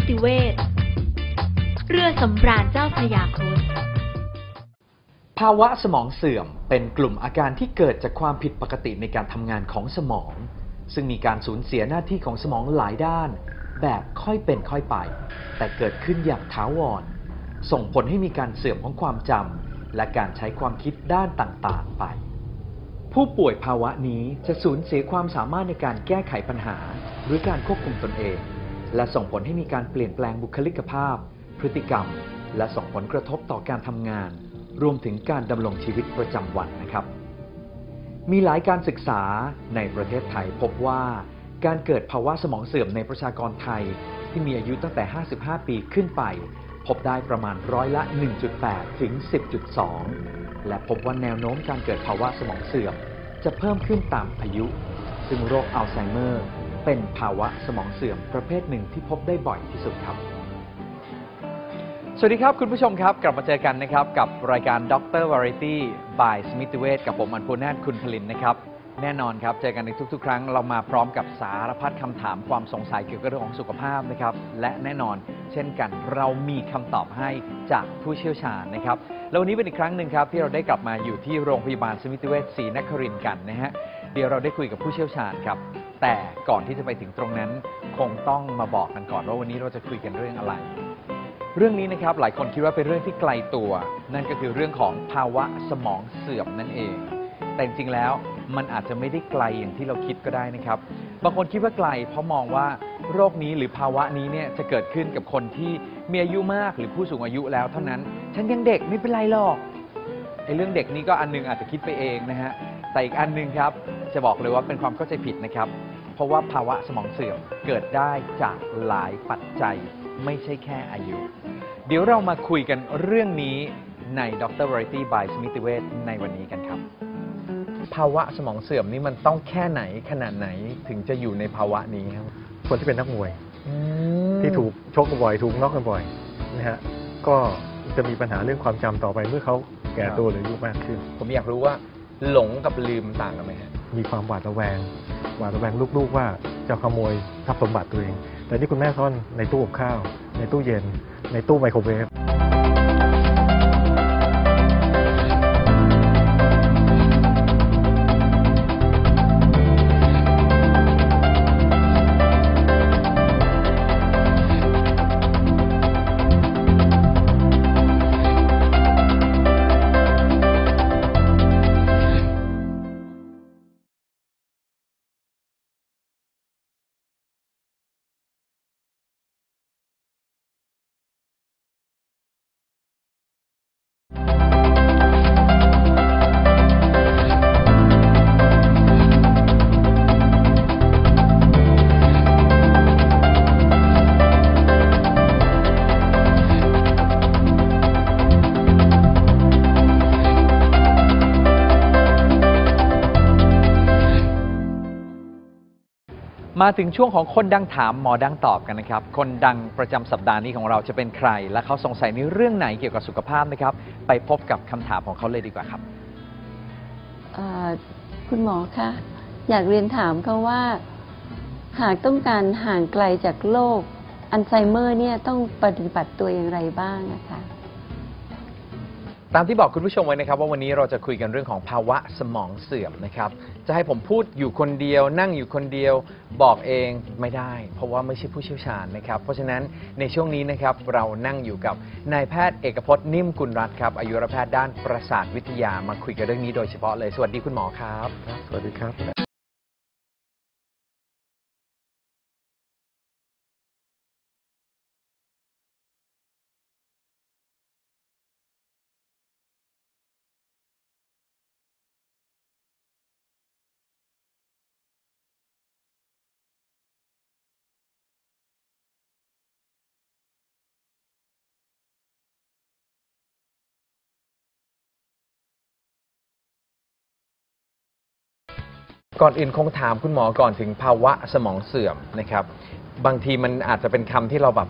ิติเวชเรือสำราญเจ้าพระยาครุฑภาวะสมองเสื่อมเป็นกลุ่มอาการที่เกิดจากความผิดปกติในการทำงานของสมอง ซึ่งมีการสูญเสียหน้าที่ของสมองหลายด้าน แบบค่อยเป็นค่อยไป แต่เกิดขึ้นอย่างถาวร ส่งผลให้มีการเสื่อมของความจำและการใช้ความคิดด้านต่างๆไป ผู้ป่วยภาวะนี้จะสูญเสียความสามารถในการแก้ไขปัญหา หรือการควบคุมตนเอง และส่งผลให้มีการเปลี่ยนแปลงบุคลิกภาพ พฤติกรรม และส่งผลกระทบต่อการทำงาน รวมถึงการดำรงชีวิตประจำวันนะครับ มีหลายการศึกษาในประเทศไทยพบว่า การเกิดภาวะสมองเสื่อมในประชากรไทย ที่มีอายุตั้งแต่ 55 ปีขึ้นไป พบได้ประมาณร้อยละ 1.8 ถึง 10.2 และพบว่าแนวโน้มการเกิดภาวะสมองเสื่อม จะเพิ่มขึ้นตามอายุ ซึ่งโรคอัลไซเมอร์ เป็นภาวะสมองเสื่อมประเภทหนึ่งที่พบได้บ่อยที่สุดครับ สวัสดีครับคุณผู้ชมครับ กลับมาเจอกันนะครับ กับรายการ Dr. Variety by สมิติเวชกับผมอันภูนาถคุณพลินนะครับ แน่นอนครับ เจอกันในทุก ๆ ครั้งเรามาพร้อมกับสารพัดคำถามความสงสัยเกี่ยวกับเรื่องของสุขภาพนะครับ และแน่นอน เช่นกันเรามีคำตอบให้จากผู้เชี่ยวชาญนะครับแล้ววันนี้เป็นอีกครั้งหนึ่งครับที่เราได้กลับมาอยู่ที่โรงพยาบาลสมิติเวชศรีนครินทร์กันนะฮะ เดี๋ยวเราได้คุยกับผู้เชี่ยวชาญครับ แต่ก่อนที่จะไปถึงตรงนั้น คงต้องมาบอกกันก่อนว่าวันนี้เราจะคุยกันเรื่องอะไร เรื่องนี้นะครับหลายคนคิดว่าเป็นเรื่องที่ไกลตัว นั่นก็คือเรื่องของภาวะสมองเสื่อมนั่นเอง แต่จริงแล้วมันอาจจะไม่ได้ไกลอย่างที่เราคิดก็ได้นะครับ บางคนคิดว่าไกล เพราะมองว่าโรคนี้หรือภาวะนี้เนี่ยจะเกิดขึ้นกับคนที่มีอายุมากหรือผู้สูงอายุแล้วเท่านั้น ฉันยังเด็กไม่เป็นไรหรอกไอ้เรื่องเด็กนี้ก็อันหนึงอาจจะคิดไปเองนะฮะ แต่อีกอันหนึงครับ จะบอกเลยว่าเป็นความเข้าใจผิดนะครับ เพราะว่าภาวะสมองเสื่อมเกิดได้จากหลายปัจจัยไม่ใช่แค่อายุ เดี๋ยวเรามาคุยกันเรื่องนี้ใน Dr. Variety by สมิติเวชในวันนี้กันครับ ภาวะสมองเสื่อมนี่มันต้องแค่ไหนขนาดไหนถึงจะอยู่ในภาวะนี้ครับ คนที่เป็นนักมวย ที่ถูกชกบ่อยถูกน็อกกันบ่อยนะฮะก็จะมีปัญหาเรื่องความจำต่อไปเมื่อเขาแก่ตัวหรืออายุมากขึ้น ผมอยากรู้ว่า หลงกับลืมต่างกันไหมฮะมีความหวาดระแวง หวาดระแวงลูกๆว่าจะขโมยทรัพย์สมบัติตัวเอง แต่นี่คุณแม่ซ่อนในตู้อบข้าว ในตู้เย็น ในตู้ไมโครเวฟ มาถึงช่วงของคนดังถามหมอดังตอบกันนะครับ คนดังประจำสัปดาห์นี้ของเราจะเป็นใคร และเขาสงสัยในเรื่องไหนเกี่ยวกับสุขภาพนะครับ ไปพบกับคำถามของเขาเลยดีกว่าครับ เอ่อคุณหมอคะอยากเรียนถามเขาว่า หากต้องการห่างไกลจากโรคอัลไซเมอร์เนี่ยต้องปฏิบัติตัวอย่างไรบ้างนะคะ ตามที่บอกคุณผู้ชมไว้นะครับ ว่าวันนี้เราจะคุยกันเรื่องของภาวะสมองเสื่อมนะครับ จะให้ผมพูดอยู่คนเดียวนั่งอยู่คนเดียวบอกเองไม่ได้ เพราะว่าไม่ใช่ผู้เชี่ยวชาญนะครับ เพราะฉะนั้นในช่วงนี้นะครับเรานั่งอยู่กับนายแพทย์เอกพจน์นิ่มกุลรัตน์ครับอายุรแพทย์ด้านประสาทวิทยามาคุยกันเรื่องนี้โดยเฉพาะเลย สวัสดีคุณหมอครับ สวัสดีครับ ก่อนอื่นคงถามคุณหมอก่อนถึงภาวะสมองเสื่อมนะครับ บางทีมันอาจจะเป็นคำที่เราแบบ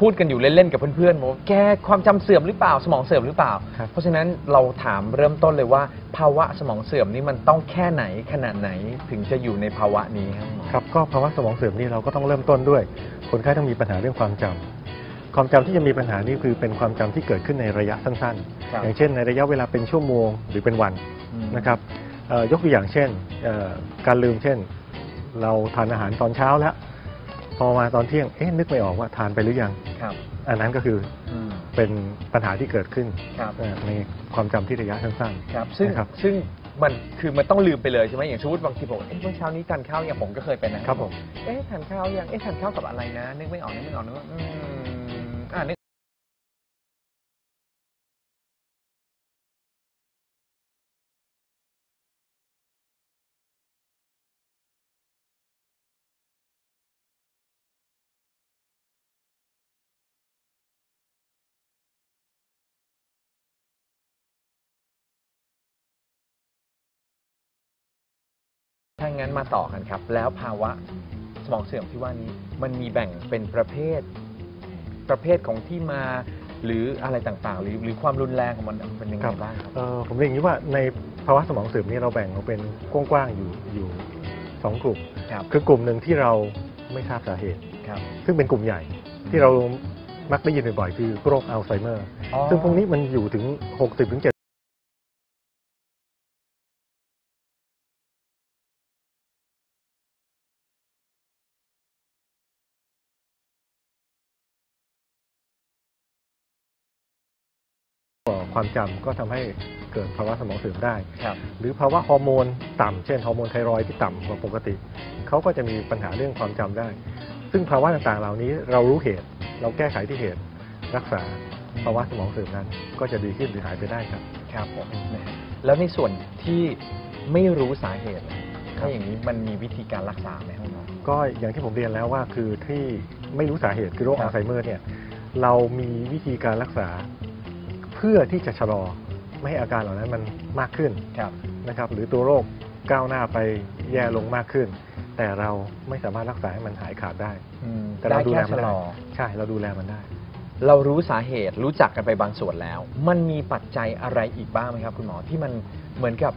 พูดกันอยู่เล่นๆกับเพื่อนๆบอกว่าแกความจำเสื่อมหรือเปล่าสมองเสื่อมหรือเปล่าครับเพราะฉะนั้นเราถามเริ่มต้นเลยว่า ภาวะสมองเสื่อมนี่มันต้องแค่ไหนขนาดไหนถึงจะอยู่ในภาวะนี้ครับหมอ ครับก็ภาวะสมองเสื่อมนี่เราก็ต้องเริ่มต้นด้วย คนไข้ต้องมีปัญหาเรื่องความจำความจำที่จะมีปัญหานี่คือเป็นความจำที่เกิดขึ้นในระยะสั้นครับ ๆ อย่างเช่นในระยะเวลาเป็นชั่วโมงหรือเป็นวันอืมนะครับเอ่อ ยกตัวอย่างเช่นเอ่อการลืมเช่น เราทานอาหารตอนเช้าแล้ว พอมาตอนเที่ยงเอ๊ะนึกไม่ออกว่าทานไปหรือยังครับ อันนั้นก็คืออืมเป็นปัญหาที่เกิดขึ้นครับเอ่อในความจำที่ระยะสั้นครับซึ่งนะครับซึ่งมันคือมันต้องลืมไปเลยใช่ไหมอย่างสมมติบางทีบอกเอ๊ะเมื่อเช้านี้ทานข้าวอย่างผมก็เคยเป็นนะครับผมเอ๊ะทานข้าวยังเอ๊ะทานข้าวกับอะไรนะ นึกไม่ออกนึกไม่ออกนึกว่าอืมอ่าางั้นมาต่อกันครับ แล้วภาวะสมองเสื่อมที่ว่านี้มันมีแบ่งเป็นประเภท ประเภทของที่มาหรืออะไรต่างๆ หรือหรือความรุนแรงของมันเป็นยังไงครับบ้างครับๆเอ่อผมเรียนอย่างนี้ว่าในภาวะสมองเสื่อมนี่เราแบ่งออกเป็นกว้างๆอยู่อยู่สองกลุ่ม ครับคือกลุ่มหนึ่งที่เราไม่ทราบสาเหตุ ครับซึ่งเป็นกลุ่มใหญ่ที่เรามักได้ยินบ่อยๆคือโรคอัลไซเมอร์อ๋อซึ่งพวกนี้มันอยู่ถึง 60ถึง ความจำก็ทำให้เกิดภาวะสมองเสื่อมได้ ครับ หรือภาวะฮอร์โมนต่ำเช่นฮอร์โมนไทรอยด์ที่ต่ำกว่าปกติ เขาก็จะมีปัญหาเรื่องความจำได้ ซึ่งภาวะต่างๆ เหล่านี้เรารู้เหตุ เราแก้ไขที่เหตุ รักษาภาวะสมองเสื่อมนั้น ก็จะดีขึ้นหรือหายไปได้ครับ ครับผมนะฮะแล้วในส่วนที่ไม่รู้สาเหตุนะถ้าอย่างนี้มันมีวิธีการรักษาไหมครับหมอ ก็อย่างที่ผมเรียนแล้วว่าคือที่ไม่รู้สาเหตุคือโรคครับอัลไซเมอร์เนี่ยเรามีวิธีการรักษา เพื่อที่จะชะลอไม่ให้อาการเหล่านั้นมันมากขึ้นครับนะครับหรือตัวโรคก้าวหน้าไปแย่ลงมากขึ้น แต่เราไม่สามารถรักษาให้มันหายขาดได้อืมแต่เราดูแลค่มันชะลได้อใช่เราดูแลมันได้ เรารู้สาเหตุรู้จักกันไปบางส่วนแล้ว มันมีปัจจัยอะไรอีกบ้างไหมครับ คุณหมอที่มันเหมือนกับ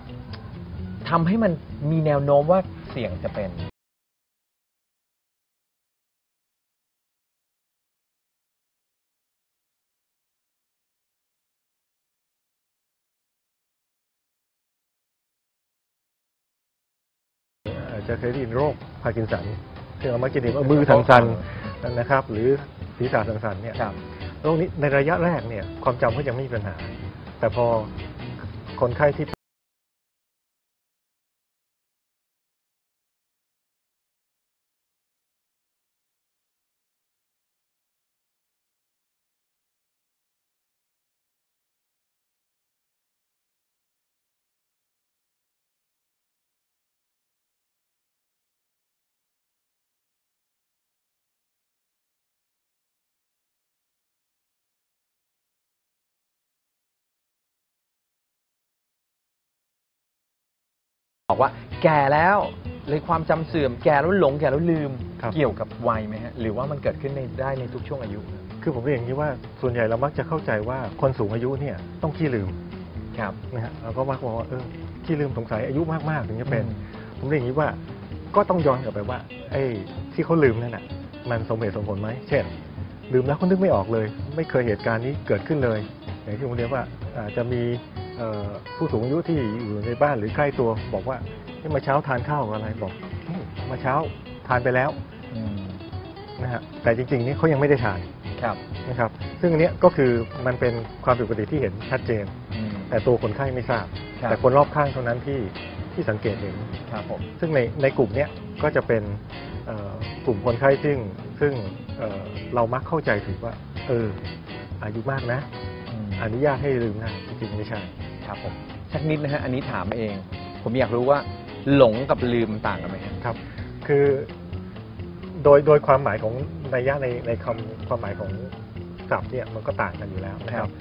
ทำให้มันมีแนวโน้มว่าเสี่ยงจะเป็น จจะเคยได้ยินโรคพาร์กินสันซึ่งเรามักจะเรียกว่ามือสั่นๆนะครับ หรือศีรษะสั่นๆเนี่ยครับโรคนี้ในระยะแรกเนี่ยความจำก็ยังไม่มีปัญหา แต่พอคนไข้ที่ แก่แล้วเลยความจำเสื่อมแก่แล้วหลงแก่แล้วลืม ครับ เกี่ยวกับวัยไหมฮะหรือว่ามันเกิดขึ้นในได้ในทุกช่วงอายุคือผมเรียนอย่างนี้ว่าส่วนใหญ่เรามักจะเข้าใจว่าคนสูงอายุเนี่ยต้องขี้ลืมครับนะฮะเราก็มักบอกว่าเออขี้ลืมสงสัยอายุมากๆถึงจะเป็นอืมผมเรียนอย่างนี้ว่าก็ต้องย้อนกลับไปว่าไอ้ที่เขาลืมนั่นน่ะมันสมเหตุสมผลไหมเช่น ลืมแล้วเขานึกไม่ออกเลย ไม่เคยเหตุการณ์นี้เกิดขึ้นเลยอย่างที่ผมเรียนว่าอาจจะมีเอ่อผู้สูงอายุที่อยู่ในบ้านหรือใกล้ตัวบอกว่า เฮ้ยเมื่อเช้าทานข้าวกับอะไรบอกเฮ้ยเมื่อเช้าทานไปแล้วอืมนะฮะแต่จริงๆนี่เขายังไม่ได้ทานครับนะครับ ซึ่งอันเนี้ยก็คือมันเป็นความผิดปกติที่เห็นชัดเจน อืม แต่ตัวคนไข้ไม่ทราบ ครับ แต่คนรอบข้างเท่านั้นที่ที่สังเกตเห็น ครับผม ซึ่งในในกลุ่มเนี้ยก็จะเป็นเอ่อกลุ่มคนไข้ซึ่งซึ่งเอ่อเรามักเข้าใจถึงว่า เออ อายุมากนะ อืม อนุญาตให้ลืมได้จริงๆไม่ใช่ ครับผมสักนิดนะฮะ อันนี้ถามเอง ผมอยากรู้ว่า หลงกับลืมมันต่างกันไหมครับ ครับ คือโดยโดยความหมายของนัยยะในในคำความหมายของศัพท์เนี่ยมันก็ต่างกันอยู่แล้วนะคครัรับบ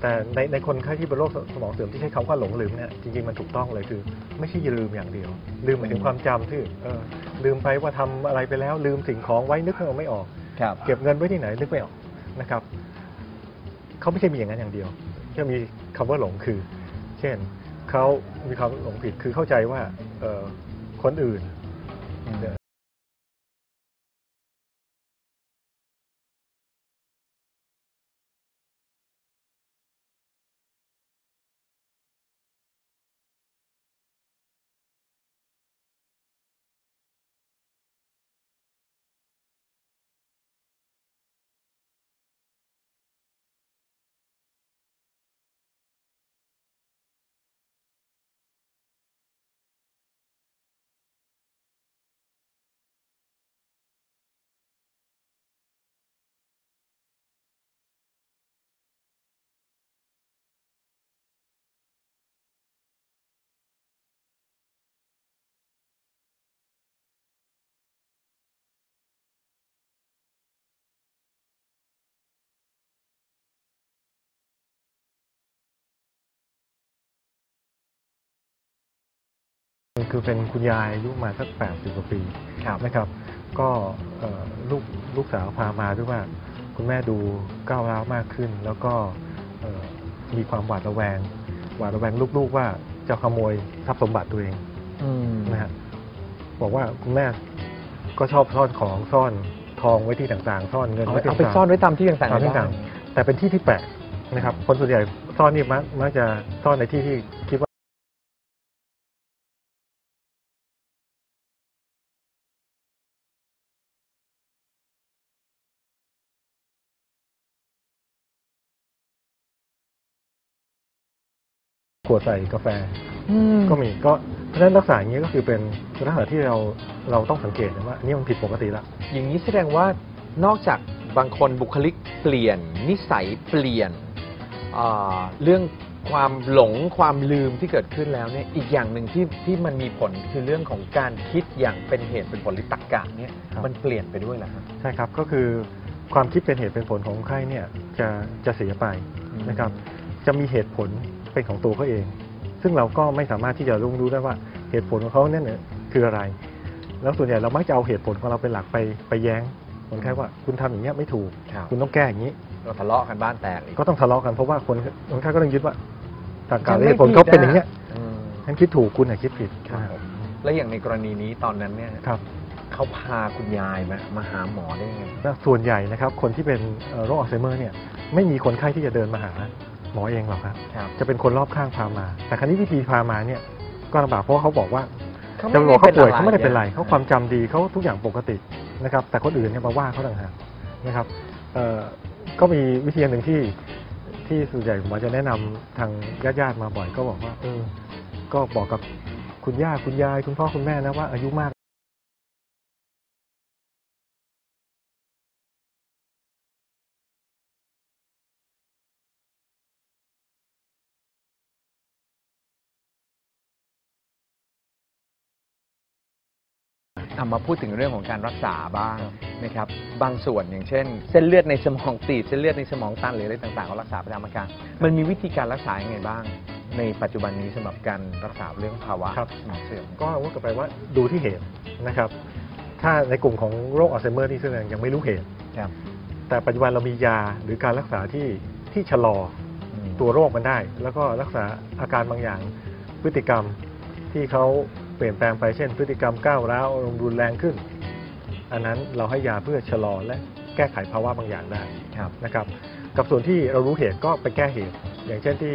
แต่ในในคนไข้ที่เป็นโรคสมองเสื่อมที่ใช้คำว่าหลงลืมเนี่ยจริงๆมันถูกต้องเลยคือ ไม่ใช่ลืมอย่างเดียว ลืมหมายถึงความจำที่เออลืมไปว่าทำอะไรไปแล้ว ลืมสิ่งของไว้นึกไม่ออกครับเก็บเงินไว้ที่ไหนนึกไม่ออกนะครับเขาไม่ใช่มีอย่างนั้นอย่างเดียวแค่มีคำว่าหลงคือ เช่นเขามีความหลงผิดคือเข้าใจว่าเอ่อ คนอื่น คือเป็นคุณยายอายุมาสักแปดสิบกว่าปีครับนะครับ ก็เอ่อลูกลูกสาวพามาด้วยว่า คุณแม่ดูก้าวร้าวมากขึ้น แล้วก็เอ่อมีความหวาดระแวง หวาดระแวงลูกๆว่าจะขโมยทรัพย์สมบัติตัวเองอืมนะฮะบอกว่าคุณแม่ก็ชอบซ่อนของซ่อนทองไว้ที่ต่างๆ ซ่อนเงินเอาไว้ที่เอาไปต่างๆ ซ่อนไว้ตามที่ต่างๆตามที่ในบ้ต่าน งๆแต่เป็นที่ที่แปลกนะครับ คนส่วนใหญ่ซ่อนนี่มักมักจะซ่อนในที่ที่คิดว่า ขวดใส่กาแฟอืม ก็มีก็เพราะฉะนั้นลักษณะอย่างนี้ก็คือเป็นลักษณะที่เราเราต้องสังเกตนะว่านี่มันผิดปกติแล้วอย่างนี้แสดงว่านอกจากบางคนบุคลิกเปลี่ยน นิสัยเปลี่ยนเอ่อเรื่องความหลงความลืมที่เกิดขึ้นแล้วเนี่ยอีกอย่างหนึ่งที่ที่มันมีผลคือเรื่องของการคิดอย่างเป็นเหตุเป็นผลหรือตรรกะเนี่ยครับ มันเปลี่ยนไปด้วยเหรอครับ ใช่ครับก็คือความคิดเป็นเหตุเป็นผลของคนไข้เนี่ยจะจะเสียไปอืมนะครับ จะมีเหตุผล เป็นของตัวเขาเอง ซึ่งเราก็ไม่สามารถที่จะรู้รู้ได้ว่าเหตุผลของเขาเนี่ยเนี่ยคืออะไร แล้วส่วนใหญ่เรามักจะเอาเหตุผลของเราเป็นหลักไปไปแย้งคนไข้ว่าคุณทำอย่างเงี้ยไม่ถูกครับคุณต้องแก้อย่างนี้เราทะเลาะกันบ้านแตกอีกก็ต้องทะเลาะกันเพราะว่าคนคนไข้ก็ต้องยึดว่าตรรกะฉันและไม่เหตุผลเขาเป็นอย่างเงี้ยอืมฉันคิดถูกคุณอะคิดผิดครับผมแล้วอย่างในกรณีนี้ตอนนั้นเนี่ยครับเขาพาคุณยายมามาหาหมอได้ยังไงแล้วส่วนใหญ่นะครับ คนที่เป็นเอ่อโรคอัลไซเมอร์เนี่ยไม่มีคนไข้ที่จะเดินมาหา หมอเองหรอกครับ ครับจะเป็นคนรอบข้างพามา แต่ครั้นี้วิธีพามาเนี่ยก็ลำบากเพราะว่าเขาบอกว่าเขาจะไม่บอกเขาป่วยได้เป็นอะไรเขาไม่ได้เป็นไรเนี่ยเขาความจำดีเขาทุกอย่างปกตินะครับ แต่คนอื่นเนี่ยมาว่าเขาต่างหากนะครับเอ่อก็มีวิธีหนึ่งที่ที่ส่วนใหญ่ผมจะแนะนำทางญาติๆมาบ่อยก็บอกว่าเออก็บอกกับคุณย่าคุณยายคุณพ่อคุณแม่นะว่าอายุมาก เอามาพูดถึงเรื่องของการรักษาบ้างครับนะครับ บางส่วนอย่างเช่น เส้นเลือดในสมองตีบเส้นเลือดในสมองตันหรืออะไรต่างๆก็รักษาไปตามอาการมันมีวิธีการรักษายังไงบ้าง ในปัจจุบันนี้สำหรับการรักษาเรื่องภาวะครับ สมองเสื่อมก็ว่ากลับไปว่าดูที่เหตุนะครับ ถ้าในกลุ่มของโรคอัลไซเมอร์ที่แสดงยังไม่รู้เหตุ ครับแต่ปัจจุบันเรามียาหรือการรักษาที่ที่ชะลออืมตัวโรคมันได้ แล้วก็รักษาอาการบางอย่างพฤติกรรมที่เขา เปลี่ยนแปลงไปเช่น พฤติกรรมก้าวร้าวอารมณ์รุนแรงขึ้น อันนั้นเราให้ยาเพื่อชะลอและแก้ไขภาวะบางอย่างได้ครับนะครับ กับส่วนที่เรารู้เหตุก็ไปแก้เหตุ อย่างเช่นที่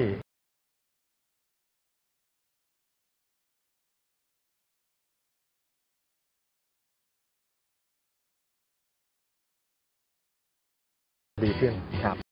ดีขึ้นครับ